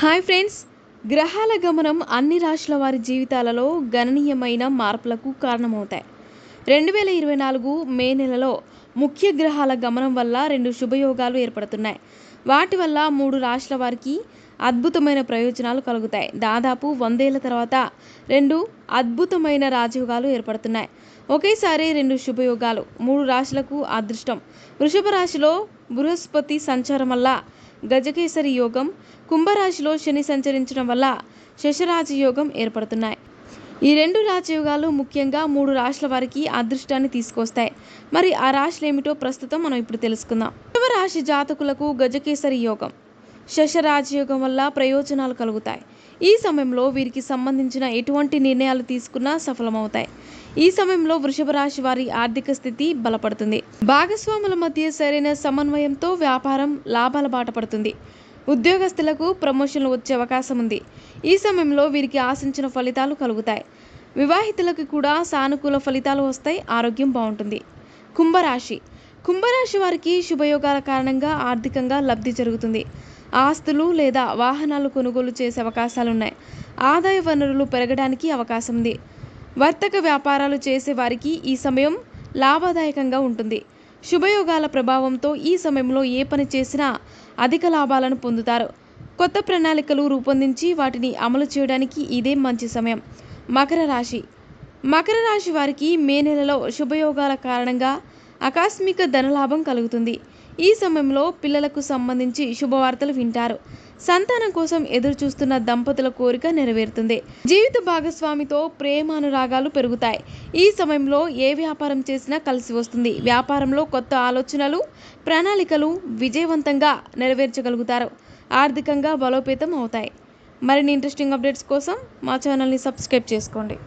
Hi friends. గ్రహాల గమనం అన్ని రాశుల వారి జీవితాలలో గణనీయమైన మార్పులకు కారణమవుతాయి. రెండు వేల ఇరవై నాలుగు మే నెలలో ముఖ్య గ్రహాల గమనం వల్ల రెండు శుభయోగాలు ఏర్పడుతున్నాయి. వాటి వల్ల మూడు రాశుల వారికి అద్భుతమైన ప్రయోజనాలు కలుగుతాయి. దాదాపు వందేళ్ళ తర్వాత రెండు అద్భుతమైన రాజయోగాలు ఏర్పడుతున్నాయి. ఒకేసారి రెండు శుభయోగాలు మూడు రాశులకు అదృష్టం. వృషభ రాశిలో బృహస్పతి సంచారం వల్ల గజకేసరి యోగం కుంభరాశిలో శని సంచరించడం వల్ల శశరాజ యోగం ఏర్పడుతున్నాయి. ఈ రెండు రాజయోగాలు ముఖ్యంగా మూడు రాశుల వారికి అదృష్టాన్ని తీసుకొస్తాయి. మరి ఆ రాశులు ఏమిటో ప్రస్తుతం మనం ఇప్పుడు తెలుసుకుందాం. రాశి జాతకులకు గజకేసరి యోగం. శశరాజయోగం వల్ల ప్రయోజనాలు కలుగుతాయి. ఈ సమయంలో వీరికి సంబంధించిన ఎటువంటి నిర్ణయాలు తీసుకున్నా సఫలమవుతాయి. ఈ సమయంలో వృషభ రాశి వారి ఆర్థిక స్థితి బలపడుతుంది. భాగస్వాముల మధ్య సరైన సమన్వయంతో వ్యాపారం లాభాల బాట పడుతుంది. ఉద్యోగస్తులకు ప్రమోషన్లు వచ్చే అవకాశం ఉంది. ఈ సమయంలో వీరికి ఆశించిన ఫలితాలు కలుగుతాయి. వివాహితులకు కూడా సానుకూల ఫలితాలు వస్తాయి. ఆరోగ్యం బాగుంటుంది. కుంభరాశి. కుంభరాశి వారికి శుభయోగాల కారణంగా ఆర్థికంగా లబ్ధి జరుగుతుంది. ఆస్తులు లేదా వాహనాలు కొనుగోలు చేసే అవకాశాలు ఉన్నాయి ఆదాయ వనరులు పెరగడానికి అవకాశం ఉంది వర్తక వ్యాపారాలు చేసే వారికి ఈ సమయం లాభదాయకంగా ఉంటుంది. శుభయోగాల ప్రభావంతో ఈ సమయంలో ఏ పని చేసినా అధిక లాభాలను పొందుతారు. కొత్త ప్రణాళికలు రూపొందించి వాటిని అమలు చేయడానికి ఇదే మంచి సమయం. మకర రాశి. మకర రాశి వారికి మే నెలలో శుభయోగాల కారణంగా ఆకస్మిక ధనలాభం కలుగుతుంది. ఈ సమయంలో పిల్లలకు సంబంధించి శుభవార్తలు వింటారు. సంతానం కోసం ఎదురు చూస్తున్న దంపతుల కోరిక నెరవేరుతుంది. జీవిత భాగస్వామితో ప్రేమానురాగాలు పెరుగుతాయి. ఈ సమయంలో ఏ వ్యాపారం చేసినా కలిసి వస్తుంది. వ్యాపారంలో కొత్త ఆలోచనలు ప్రణాళికలు విజయవంతంగా నెరవేర్చగలుగుతారు. ఆర్థికంగా బలోపేతం అవుతాయి. మరిన్ని ఇంట్రెస్టింగ్ అప్డేట్స్ కోసం మా ఛానల్ని సబ్స్క్రైబ్ చేసుకోండి.